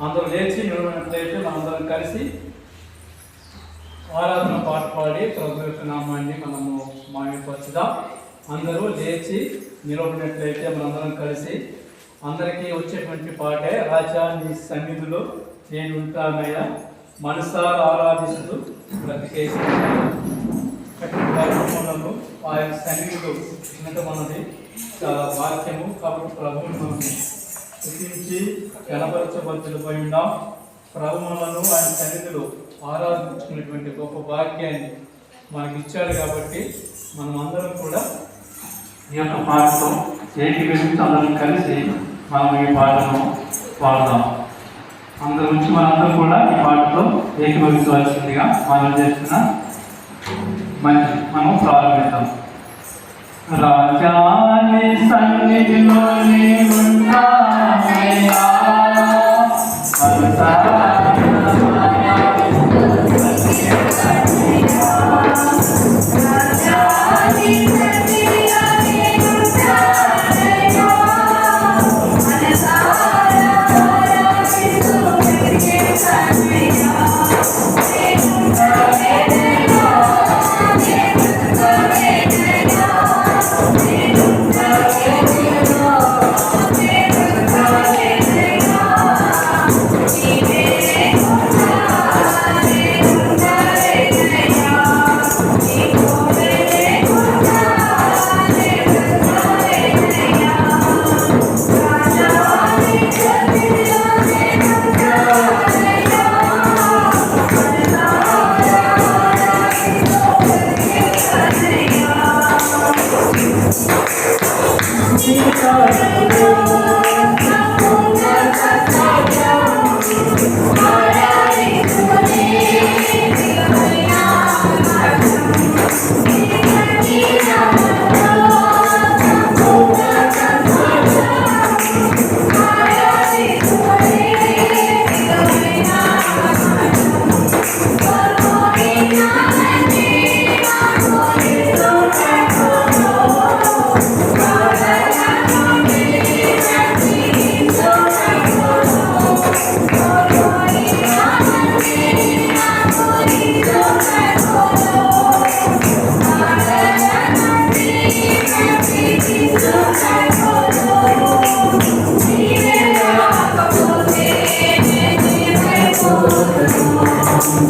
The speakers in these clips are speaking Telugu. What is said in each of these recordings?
అందరూ లేచి నిలబడినట్లయితే మనందరం కలిసి ఆరాధన పాట పాడి ప్రభు యొక్క నామాన్ని మనము మాయపరచుదాం. అందరూ లేచి నిలబడినట్లయితే మనందరం కలిసి అందరికీ వచ్చేటువంటి పాటే రాజా నీ సన్నిధిలో నేను ఉంటానయ్యా. మనసారా ఆరాధిస్తూ బ్రతికేస్తున్నాను కార్యక్రమంలో ఆయన సన్నిధిలో ఉన్నతమన్నది చాలా వాక్యము. కాబట్టి ప్రభువుని మనం స్థుతించి గణపరచబద్దులపై ఉన్నాం ప్రభువులను ఆయన సన్నిధిలో ఆరాధించుకునేటువంటి గొప్ప భాగ్యాన్ని మనకి ఇచ్చాడు కాబట్టి మనం అందరం కూడా ఈ యొక్క పాటతో ఏకీభవించి అందరం కలిసి మనం ఈ పాటను పాడదాం. అందరి నుంచి మనందరం కూడా ఈ పాటతో ఏకీభవించవలసిందిగా మనం చేస్తున్న మంచి మనం ప్రారంభిద్దాం. రాజాని సన్నిధిలోని ఉంటామయ్యా Thank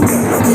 Yeah.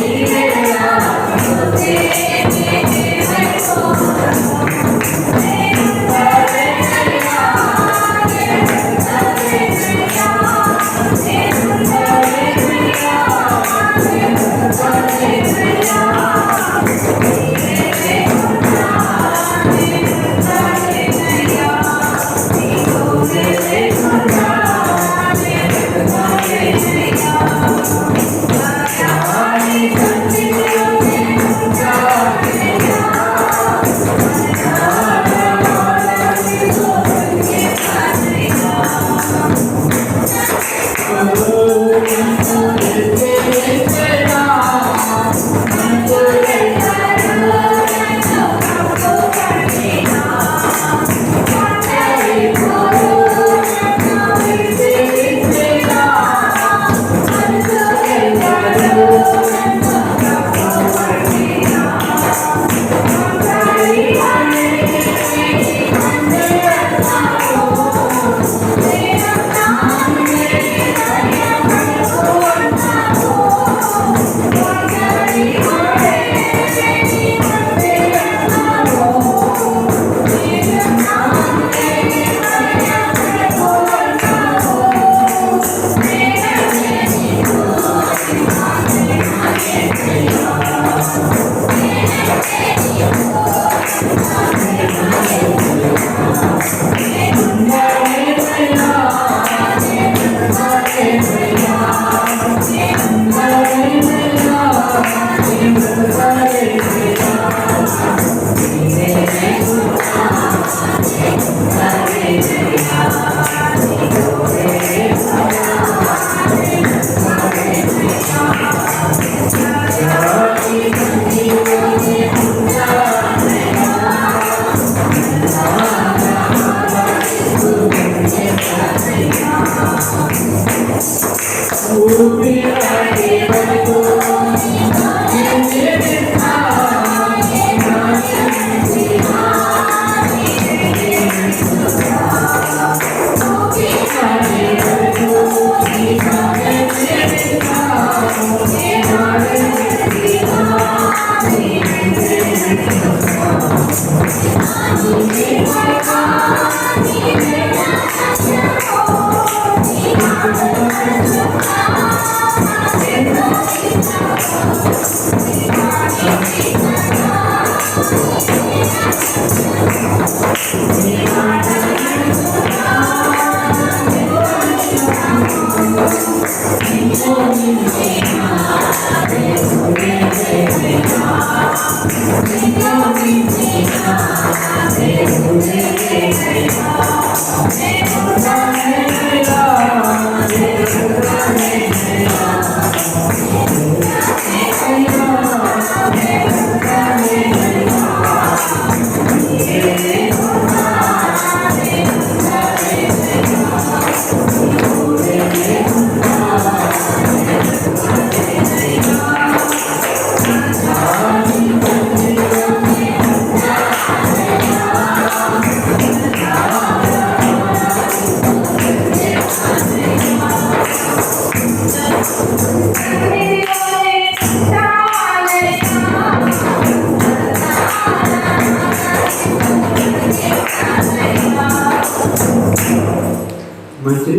మంచిది.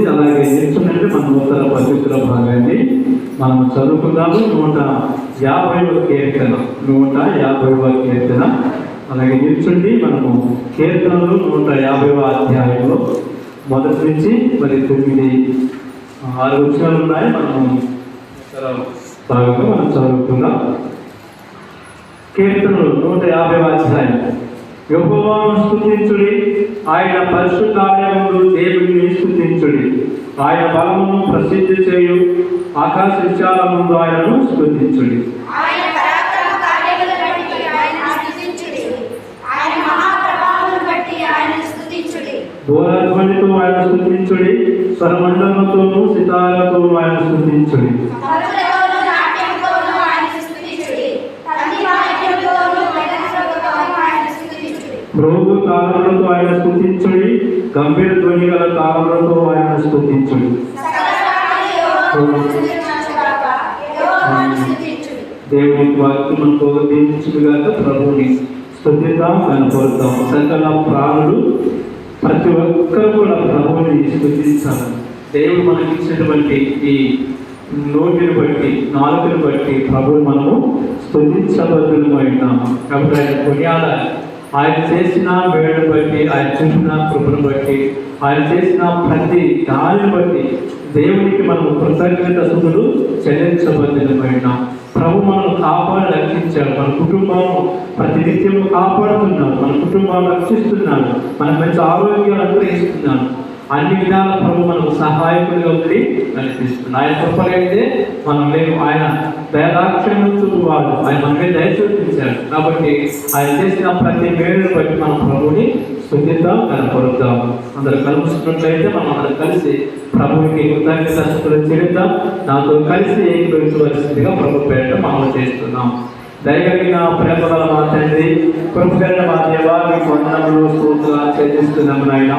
అలాగే నేర్చుకుంటే మన నూతన పవిత్ర భాగాన్ని మనం చదువుకుందాము. నూట యాభైవ కీర్తన. నూట యాభైవ కీర్తన. అలాగే నిల్చుండి మనము కీర్తనలు నూట యాభైవ అధ్యాయంలో మొదటి నుంచి మరి తొమ్మిది ఆరు విషయాలు ఉన్నాయి. ఉత్తర భాగంగా మనం చదువుకుందాం. కీర్తనలు నూట యాభై అధ్యాయం. యెహోవాను స్తుతించుడి. ఆయన పరిశుద్ధాలయములు దేవుడిని స్తుతించుడి. ఆయన బలమును ప్రసిద్ధి చేయు. ఆకాశ విశాల ముందు ఆయనను స్తుతించుడి. దూరధ్వనితో ఆయన స్తుతించుడి. స్వరమండలతోనూ సితారతోనూ ఆయన స్తుతించుడి రోగు తాళములతో ఆయన స్తుతించుడి గంభీర ధ్వని గల తాళములతో ఆయన స్తుతించుడి దేవుని వాక్యం మనకు దీవించుగాక ప్రభుని స్తుతిద్దాం కనపడతాం సకల ప్రాణులు ప్రతి ఒక్కరు కూడా ప్రభువుని స్థుతిస్తాను దేవుడు మనకిచ్చినటువంటి ఈ నోటిని బట్టి నాలుగుని బట్టి ప్రభువు మనము స్థుతించబద్దులమై ఉన్నాము. కాబట్టి ఆయన పుణ్యాల ఆయన చేసిన వేడుని బట్టి ఆయన చూసిన కృపను బట్టి ఆయన చేసిన ప్రతి దానిని బట్టి దేవునికి మనం కృతజ్ఞత స్థుతులు చెల్లించబడిన ప్రభు మనం కాపాడి రక్షించాడు. మన కుటుంబం ప్రతినిత్యం కాపాడుతున్నాడు. మన కుటుంబాన్ని రక్షిస్తున్నాడు. మనకు మంచి ఆరోగ్యాలు అనుగ్రహిస్తున్నాడు అన్ని విధాల ప్రభు మనకు సహాయకుడిగా ఉండి నడిపిస్తున్నాడు ఆయన కృపలైతే మనం లేవు ఆయన దయదాక్షిణ్యం చూపువాడు ఆయన మన మీద దయ చూపించాడు కాబట్టి ఆయన చేసిన ప్రతి మేలును బట్టి మనం ప్రభుని స్థుతిద్దాం కనపడుద్దాం అందరు కలుసుకున్నట్లయితే మనం అందరం కలిసి ప్రభువుకి కృతజ్ఞత స్థుతులు చెల్లిద్దాం. నాతో కలిసి ఏకీభవించవలసిందిగా ప్రభు పేరిట మనం చేస్తున్నాం. దయగలిగిన ప్రేమగల మా తండ్రి కృపగలిగిన మా దేవా మీ వందనములు స్తోత్రాలు చెల్లిస్తున్నాము నాయన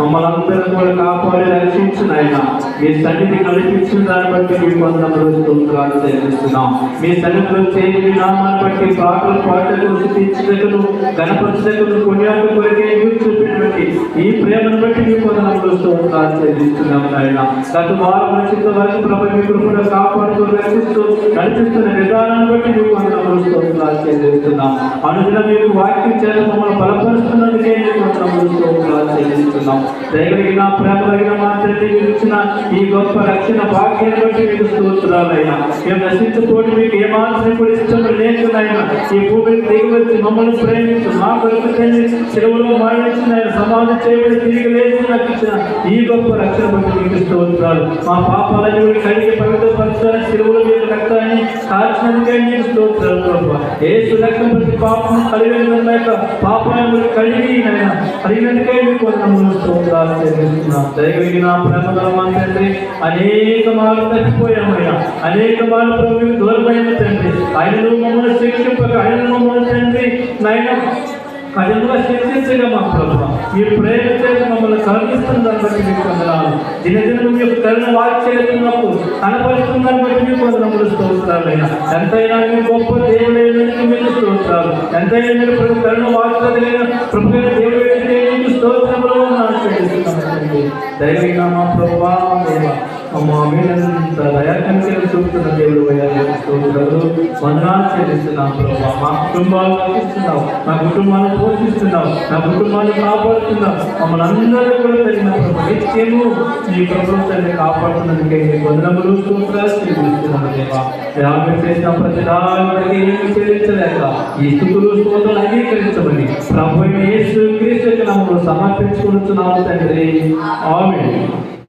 మమ్మల్ని అందరూ కూడా కాపాడి రక్షించిన నాయన మీ సన్నిధి నడిపించిన దాన్ని బట్టి మీ వందనములు స్తోత్రాలు చెల్లిస్తున్నాం. మీ సన్నిధిలో చేయని నామాన్ని బట్టి పాటలు పాటలు స్థితించదకును గణపరచదకును కొనియాడు కొరికే మీరు చూపినటువంటి ఈ ప్రేమను బట్టి మీ వందనములు స్తోత్రాలు చెల్లిస్తున్నాం నాయన. గత వారం నుంచి వరకు ప్రభు మీ కృపను కాపాడుతూ రక్షిస్తూ నడిపిస్తున్న విధానాన్ని బట్టి మీ వందనములు స్తోత్రాలు చెల్లిస్తున్నాం. అనుదిన మీరు వాక్యం చేత మమ్మల్ని బలపరుస్తున్నందుకే మీ వందనములు స్తోత్రాలు చెల్లిస్తున్నాం. దయగలిగిన ప్రేమ కలిగిన మా తండ్రి మీరు ఇచ్చిన ఈ గొప్ప రక్షణ భాగ్యాన్ని బట్టి మీకు స్తోత్రాలయ్యా మేము నశించబోటి మీకు ఏమాత్రం కూడా ఇష్టం లేకునైనా ఈ భూమిని దిగి మమ్మల్ని ప్రేమించి మా కొరకు తండ్రి చెరువులో మరణించిన ఆయన సమాధి చేయబడి తిరిగి లేచి నాకు ఈ గొప్ప రక్షణ బట్టి మీకు స్తోత్రాలు. మా పాపాలన్నీ కూడా కడిగి పవిత్రపరచాలని చెరువుల మీద రక్తాన్ని కాల్చినందుకే నీకు స్తోత్రాలు ప్రభు. ఏ సురక్షణ ప్రతి పాపం కలిగిన యొక్క పాపాలను కడిగి నాయన. కలిగినందుకే మీకు వందనములు స్తోత్రాలు చెల్లిస్తున్నాం దయగలిగిన ప్రేమ తండ్రి అనేక మార్లు తప్పిపోయామయ్యా అనేక మార్లు ప్రభు దూరమైన తండ్రి. ఆయన మమ్మల్ని శిక్షింపక ఆయన మమ్మల్ని తండ్రి నాయన కఠినంగా శిక్షించగా మా ప్రభు మీ ప్రేమ చేసి మమ్మల్ని కరుణిస్తున్న దాన్ని బట్టి మీకు వందనాలు. దినదిన మీ యొక్క కరుణ వాక్యలున్నప్పుడు కనపరుస్తున్న దాన్ని బట్టి మీకు వందనములు స్తోత్రాలైనా ఎంతైనా మీ గొప్ప దేవుడైనందుకు మీకు స్తోత్రాలు. ఎంతైనా మీరు ప్రభు కరుణ వాక్యలైన ప్రభు దేవుడు స్తోత్రాలు. చెల్లిస్తున్నామండి దయవిగా మా ప్రభావ అమ్మా మా మీదంత దయాకంకెలు దేవుడు స్తోత్రాలు వందనాలు చెల్లిస్తున్నాం ప్రభావ మా కుటుంబాలు రక్షిస్తున్నావు మా కుటుంబాన్ని పోషిస్తున్నావు నా కుటుంబాన్ని కాపాడుతున్నావు మమ్మల్ని అందరూ కూడా తగిన ప్రభు నిత్యము ఈ ప్రపంచాన్ని కాపాడుతున్నందుకే వందనములు స్తోత్రాలు చెల్లిస్తున్నాము దేవా రామ చేసిన ప్రతి దానికి ఏమి చెల్లించలేక ఈ స్థుతులు స్తోత్రాలు అంగీకరించమని ప్రభు యేసు క్రీస్తు నామములో సమర్పించుకుంటున్నాము తండ్రి ఆమె